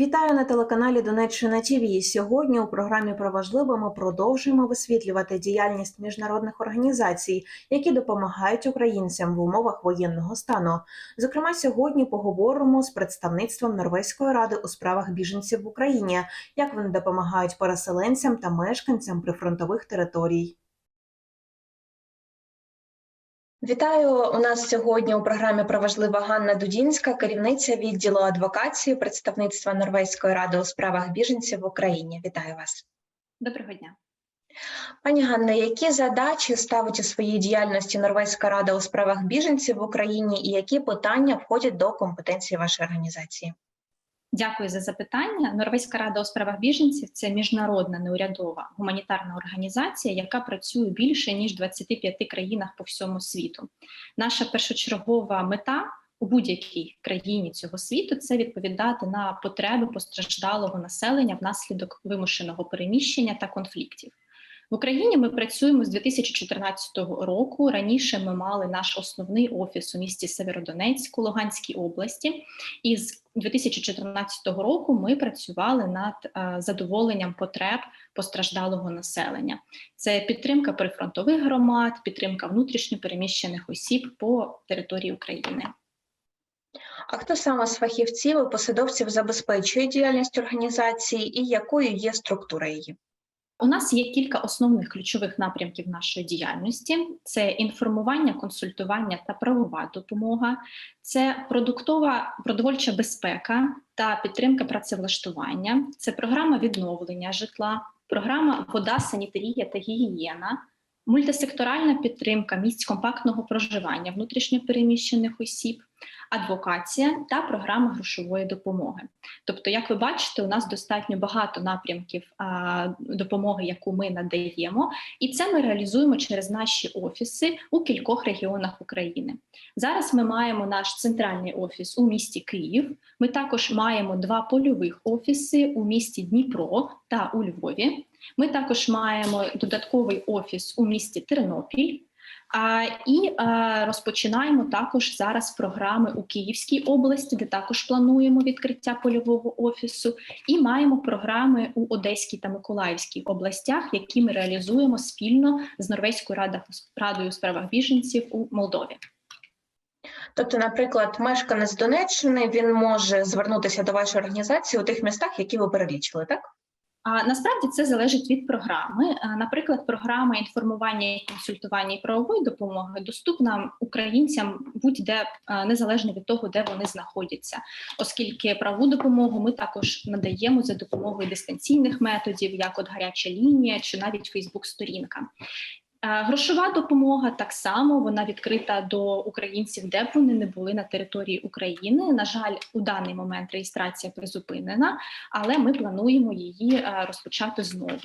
Вітаю на телеканалі Донеччина ТВ. Сьогодні у програмі про важливе ми продовжуємо висвітлювати діяльність міжнародних організацій, які допомагають українцям в умовах воєнного стану. Зокрема, сьогодні поговоримо з представництвом Норвезької ради у справах біженців в Україні, як вони допомагають переселенцям та мешканцям прифронтових територій. Вітаю у нас сьогодні у програмі про важливе Ганна Дудінська, керівниця відділу адвокації представництва Норвезької ради у справах біженців в Україні. Вітаю вас, Доброго дня. пані Ганна. Які задачі ставить у своїй діяльності Норвезька рада у справах біженців в Україні і які питання входять до компетенції вашої організації? Дякую за запитання. Норвезька рада у справах біженців це міжнародна неурядова гуманітарна організація, яка працює більше ніж 25 країнах по всьому світу. Наша першочергова мета у будь-якій країні цього світу це відповідати на потреби постраждалого населення внаслідок вимушеного переміщення та конфліктів. В Україні ми працюємо з 2014 року. Раніше ми мали наш основний офіс у місті Северодонецьк у Луганській області, і з 2014 року ми працювали над е, задоволенням потреб постраждалого населення. Це підтримка прифронтових громад, підтримка внутрішньо переміщених осіб по території України. А хто саме з фахівців і посадовців забезпечує діяльність організації і якою є структура її? У нас є кілька основних ключових напрямків нашої діяльності: це інформування, консультування та правова допомога, це продуктова продовольча безпека та підтримка працевлаштування, це програма відновлення житла, програма вода, санітарія та гігієна. Мультисекторальна підтримка місць компактного проживання внутрішньопереміщених осіб, адвокація та програма грошової допомоги. Тобто, як ви бачите, у нас достатньо багато напрямків допомоги, яку ми надаємо, і це ми реалізуємо через наші офіси у кількох регіонах України. Зараз ми маємо наш центральний офіс у місті Київ. Ми також маємо два польових офіси у місті Дніпро та у Львові. Ми також маємо додатковий офіс у місті Тернопіль. І розпочинаємо також зараз програми у Київській області, де також плануємо відкриття польового офісу, і маємо програми у Одеській та Миколаївській областях, які ми реалізуємо спільно з Норвезькою радою у справах біженців у Молдові. Тобто, наприклад, мешканець Донеччини він може звернутися до вашої організації у тих містах, які ви перелічили, так? А насправді це залежить від програми. Наприклад, програма інформування, і консультування і правової допомоги доступна українцям будь-де незалежно від того, де вони знаходяться, оскільки правову допомогу ми також надаємо за допомогою дистанційних методів, як от гаряча лінія чи навіть Фейсбук-сторінка. Е, Грошова допомога так само вона відкрита до українців, де б вони не були на території України. На жаль, у даний момент реєстрація призупинена, але ми плануємо її е, розпочати знову.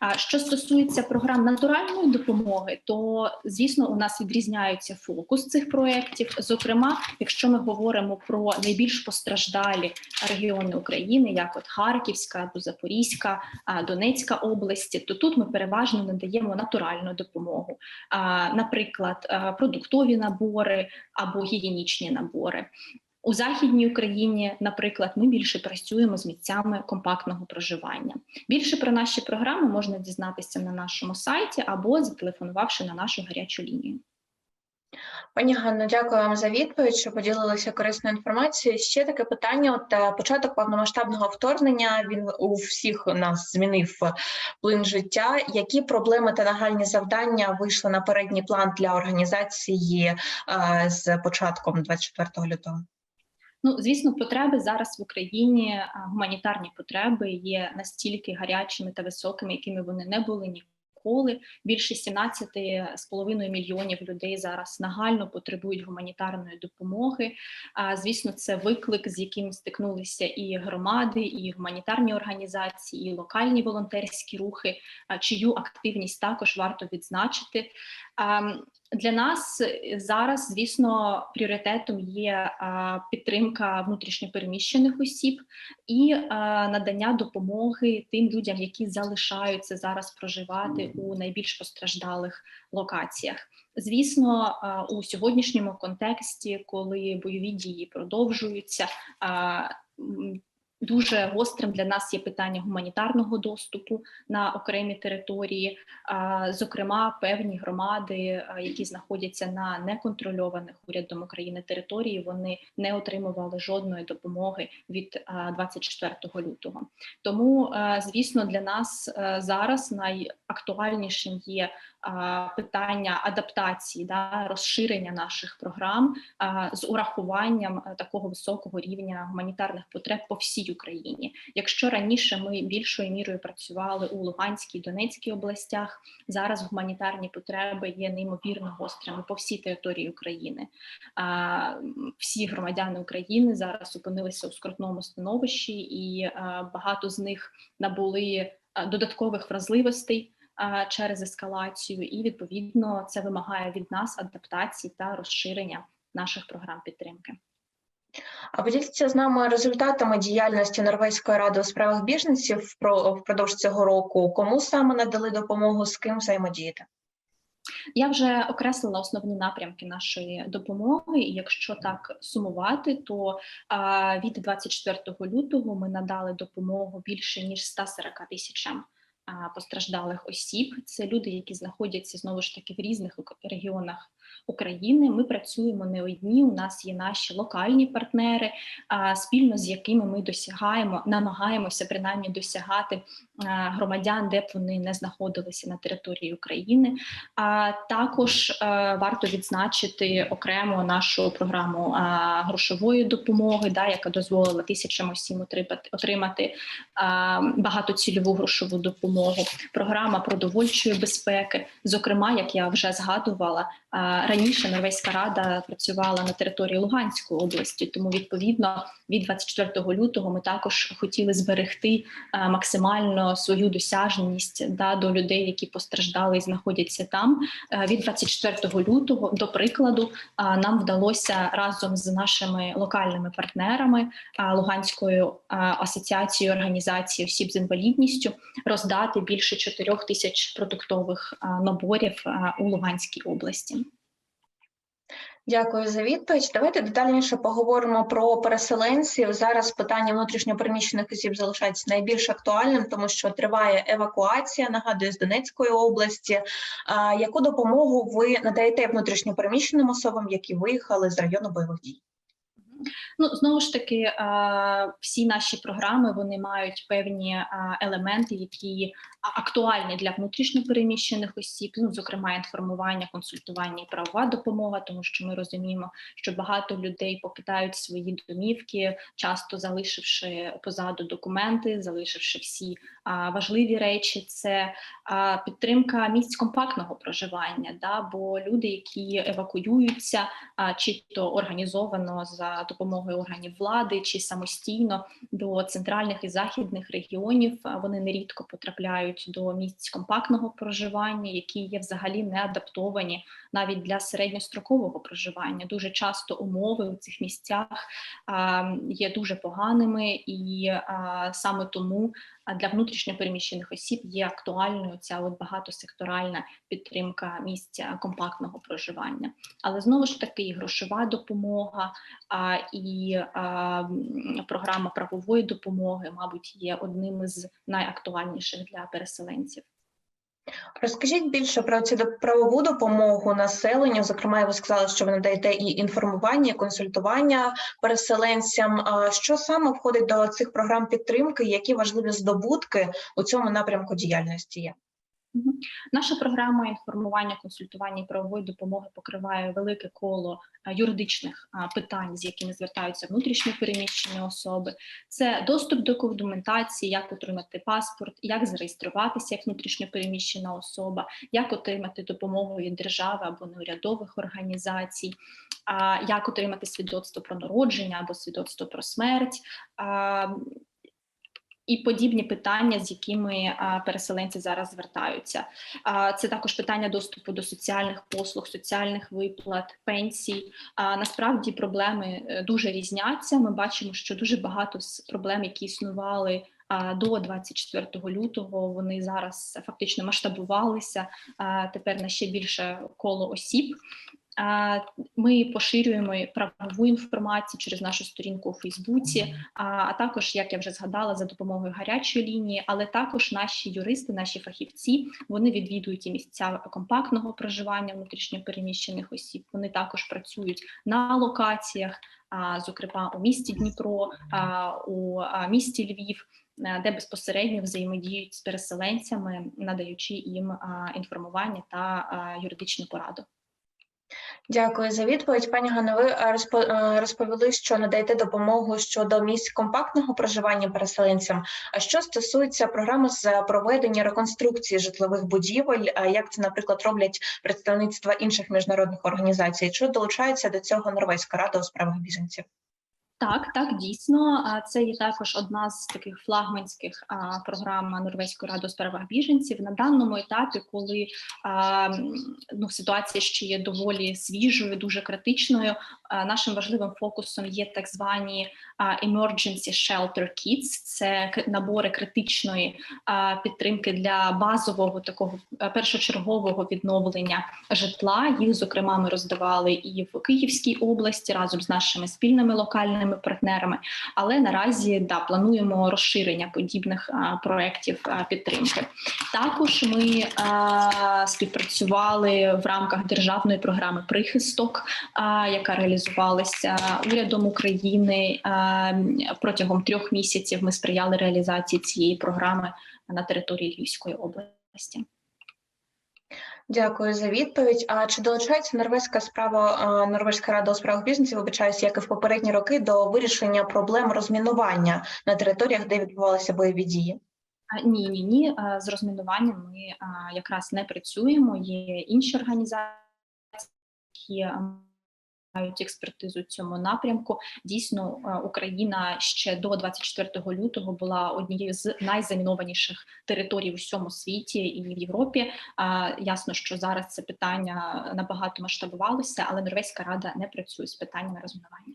А що стосується програм натуральної допомоги, то звісно у нас відрізняється фокус цих проєктів. Зокрема, якщо ми говоримо про найбільш постраждалі регіони України, як от Харківська або Запорізька, Донецька області, то тут ми переважно надаємо натуральну допомогу. А, Наприклад, продуктові набори або гігієнічні набори. У західній Україні, наприклад, ми більше працюємо з місцями компактного проживання. Більше про наші програми можна дізнатися на нашому сайті або зателефонувавши на нашу гарячу лінію. Пані Ганно, дякую вам за відповідь, що поділилися корисною інформацією. Ще таке питання: от е, початок повномасштабного вторгнення він у всіх нас змінив е, плин життя. Які проблеми та нагальні завдання вийшли на передній план для організації е, з початком 24 лютого? Ну, звісно, потреби зараз в Україні, гуманітарні потреби є настільки гарячими та високими, якими вони не були ніколи. Більше 17,5 мільйонів людей зараз нагально потребують гуманітарної допомоги. Звісно, це виклик, з яким стикнулися і громади, і гуманітарні організації, і локальні волонтерські рухи, чию активність також варто відзначити. А, для нас зараз, звісно, пріоритетом є а, підтримка внутрішньопереміщених осіб і надання допомоги тим людям, які залишаються зараз проживати у найбільш постраждалих локаціях. Звісно, у сьогоднішньому контексті, коли бойові дії продовжуються, Дуже гострим для нас є питання гуманітарного доступу на окремі території, зокрема, певні громади, які знаходяться на неконтрольованих урядом України території, вони не отримували жодної допомоги від а, 24 лютого. Тому, звісно, для нас зараз найактуальнішим є питання адаптації, да, розширення наших програм з урахуванням е, такого високого рівня гуманітарних потреб по всій Україні. Якщо раніше ми більшою мірою працювали у Луганській і Донецькій областях, зараз гуманітарні потреби є неймовірно гострими по всій території України. Всі громадяни України зараз опинилися у скрутному становищі, і багато з них набули додаткових вразливостей через ескалацію, і відповідно це вимагає від нас адаптації та розширення наших програм підтримки. А поділіться з нами результатами діяльності Норвезької ради у справах біженців впро- впродовж цього року. Кому саме надали допомогу, з ким взаємодіяти? Я вже окреслила основні напрямки нашої допомоги, і якщо так сумувати, то від 24 лютого ми надали допомогу більше ніж 140 тисячам постраждалих осіб. Це люди, які знаходяться знову ж таки в різних регіонах України. Ми працюємо не одні. У нас є наші локальні партнери, спільно з якими ми досягаємо, намагаємося принаймні досягати громадян, де б вони не знаходилися на території України. А також е, варто відзначити окремо нашу програму грошової допомоги, да, яка дозволила тисячам осіб отримати, багатоцільову грошову допомогу. Програма продовольчої безпеки. Зокрема, як я вже згадувала, раніше Норвезька рада працювала на території Луганської області, тому відповідно від 24 лютого ми також хотіли зберегти максимально свою досяжність да, до людей, які постраждали і знаходяться там. Е, Від 24 лютого, до прикладу, нам вдалося разом з нашими локальними партнерами Луганською асоціацією організації осіб з інвалідністю роздати більше 4 тисяч продуктових наборів у Луганській області. Дякую за відповідь. Давайте детальніше поговоримо про переселенців. Зараз питання внутрішньопереміщених осіб залишається найбільш актуальним, тому що триває евакуація. Нагадую з Донецької області. А, яку допомогу ви надаєте внутрішньопереміщеним особам, які виїхали з району бойових дій? Ну знову ж таки, е, всі наші програми вони мають певні е, елементи, які актуальні для внутрішньопереміщених осіб. Ну, зокрема, інформування, консультування і правова допомога, тому що ми розуміємо, що багато людей покидають свої домівки, часто залишивши позаду документи, залишивши всі важливі речі. Це підтримка місць компактного проживання, да, бо люди, які евакуюються, чи то організовано за допомогою органів влади, чи самостійно до центральних і західних регіонів, вони нерідко потрапляють до місць компактного проживання, які є взагалі не адаптовані навіть для середньострокового проживання. Дуже часто умови у цих місцях є дуже поганими, і саме тому для внутрішньопереміщених осіб є актуальною ця от багатосекторальна підтримка місця компактного проживання. Але знову ж таки, і грошова допомога а, і а, програма правової допомоги, мабуть, є одним із найактуальніших для переселенців. Розкажіть більше про цю правову допомогу населенню. Зокрема, ви сказали, що ви надаєте і інформування, і консультування переселенцям. Що саме входить до цих програм підтримки? Які важливі здобутки у цьому напрямку діяльності є? Наша програма інформування, консультування і правової допомоги покриває велике коло юридичних питань, з якими звертаються внутрішньо переміщені особи. Це доступ до документації, як отримати паспорт, як зареєструватися як внутрішньо переміщена особа, як отримати допомогу від держави або неурядових організацій, як отримати свідоцтво про народження або свідоцтво про смерть. І подібні питання, з якими переселенці зараз звертаються. А, Це також питання доступу до соціальних послуг, соціальних виплат, пенсій. А, Насправді проблеми е, дуже різняться. Ми бачимо, що дуже багато з проблем, які існували. До 24 лютого вони зараз фактично масштабувалися тепер на ще більше коло осіб. Ми поширюємо правову інформацію через нашу сторінку у Фейсбуці, а, також, як я вже згадала, за допомогою гарячої лінії, але також наші юристи, наші фахівці, вони відвідують і місця компактного проживання внутрішньопереміщених осіб. Вони також працюють на локаціях, зокрема у місті Дніпро, у місті Львів. Де безпосередньо взаємодіють з переселенцями, надаючи їм інформування та юридичну пораду. Дякую за відповідь. Пані Ганно, ви е, е, розповіли, що надаєте допомогу щодо місць компактного проживання переселенцям. А що стосується програми з проведення реконструкції житлових будівель, е, як це, наприклад, роблять представництва інших міжнародних організацій, чи долучається до цього Норвезька рада у справах біженців? Так, так, дійсно, це є також одна з таких флагманських програм Норвезької ради у справах біженців на даному етапі, коли ну, ситуація ще є доволі свіжою, дуже критичною. Нашим важливим фокусом є так звані emergency shelter kits, це набори критичної підтримки для базового такого першочергового відновлення житла. Їх зокрема ми роздавали і в Київській області разом з нашими спільними локальними партнерами. Але наразі да плануємо розширення подібних проєктів підтримки. Також ми співпрацювали в рамках державної програми прихисток, яка реалізувалася урядом України протягом трьох місяців. Ми сприяли реалізації цієї програми на території Львівської області. Дякую за відповідь. А чи долучається норвезька справа Норвезька рада у справах біженців, вибачаюсь, як і в попередні роки, до вирішення проблем розмінування на територіях, де відбувалися бойові дії? Ні, ні, ні. З розмінуванням ми якраз не працюємо. Є інші організації, які мають експертизу цьому напрямку. Дійсно, е, Україна ще до 24 лютого була однією з найзамінованіших територій у всьому світі і в Європі. Ясно, що зараз це питання набагато масштабувалося, але Норвезька рада не працює з питаннями розмінування.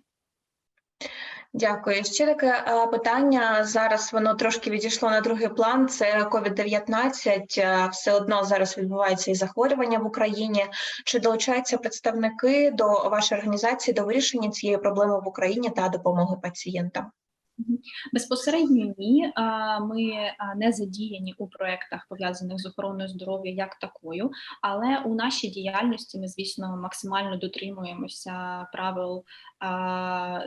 Дякую. Ще таке е, питання. Зараз воно трошки відійшло на другий план. Це COVID-19. Е, Все одно зараз відбувається і захворювання в Україні. Чи долучаються представники до вашої організації до вирішення цієї проблеми в Україні та допомоги пацієнтам? Безпосередньо ні, ми не задіяні у проєктах, пов'язаних з охороною здоров'я як такою, але у нашій діяльності ми, звісно, максимально дотримуємося правил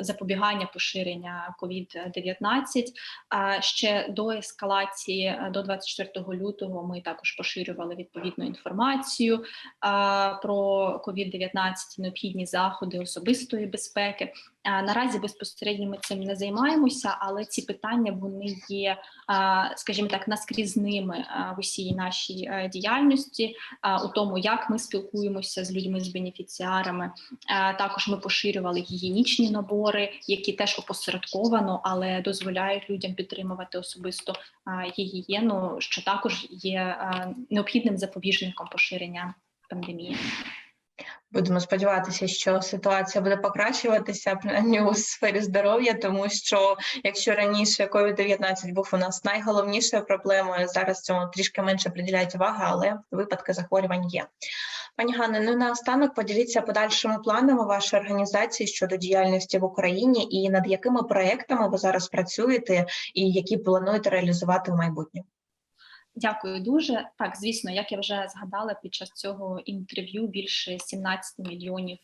запобігання поширення COVID-19. А, Ще до ескалації а, до 24 лютого ми також поширювали відповідну інформацію про COVID-19, необхідні заходи особистої безпеки. Наразі безпосередньо ми цим не займаємося, але ці питання вони є, скажімо так, наскрізними в усій нашій е, діяльності, у тому, як ми спілкуємося з людьми, з бенефіціарами. Також ми поширювали гігієнічні набори, які теж опосередковано, але дозволяють людям підтримувати особисто гігієну, що також є необхідним запобіжником поширення пандемії. Будемо сподіватися, що ситуація буде покращуватися принаймні у сфері здоров'я, тому що якщо раніше COVID-19 був у нас найголовнішою проблемою, зараз цьому трішки менше приділяють уваги, але випадки захворювань є. Пані Ганно, ну наостанок поділіться подальшими планами вашої організації щодо діяльності в Україні і над якими проектами ви зараз працюєте, і які плануєте реалізувати в майбутньому. Дякую дуже. Так, звісно, як я вже згадала під час цього інтерв'ю, більше 17 мільйонів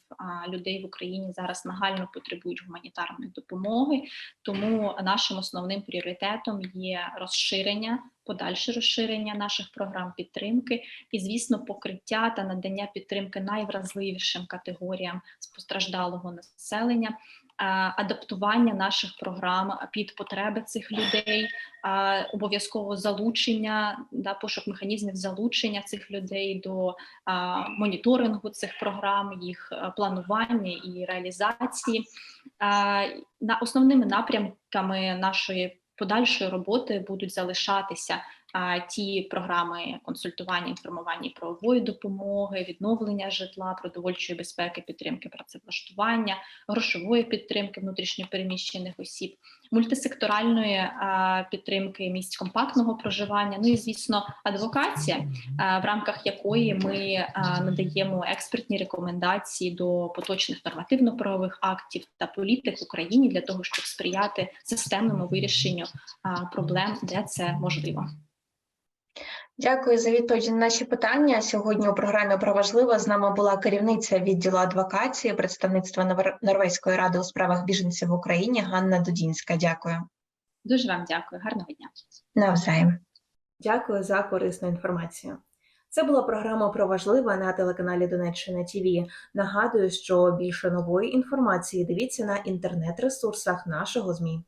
людей в Україні зараз нагально потребують гуманітарної допомоги. Тому нашим основним пріоритетом є розширення, подальше розширення наших програм підтримки і, звісно, покриття та надання підтримки найвразливішим категоріям постраждалого населення. Адаптування наших програм під потреби цих людей, обов'язково залучення, да, пошук механізмів залучення цих людей до моніторингу цих програм, їх планування і реалізації. На основними напрямками нашої подальшої роботи будуть залишатися ті програми консультування, інформування правової допомоги, відновлення житла, продовольчої безпеки, підтримки працевлаштування, грошової підтримки внутрішньопереміщених осіб, мультисекторальної підтримки місць компактного проживання. Ну і звісно, адвокація, в рамках якої ми надаємо експертні рекомендації до поточних нормативно-правових актів та політик в Україні для того, щоб сприяти системному вирішенню проблем, де це можливо. Дякую за відповіді на наші питання. Сьогодні у програмі про важливе з нами була керівниця відділу адвокації представництва Нор- Норвезької ради у справах біженців в Україні Ганна Дудінська. Дякую. Дуже вам дякую, гарного дня. Навзаєм. Дякую за корисну інформацію. Це була програма про важливе на телеканалі Донеччина ТВ. Нагадую, що більше нової інформації дивіться на інтернет-ресурсах нашого ЗМІ.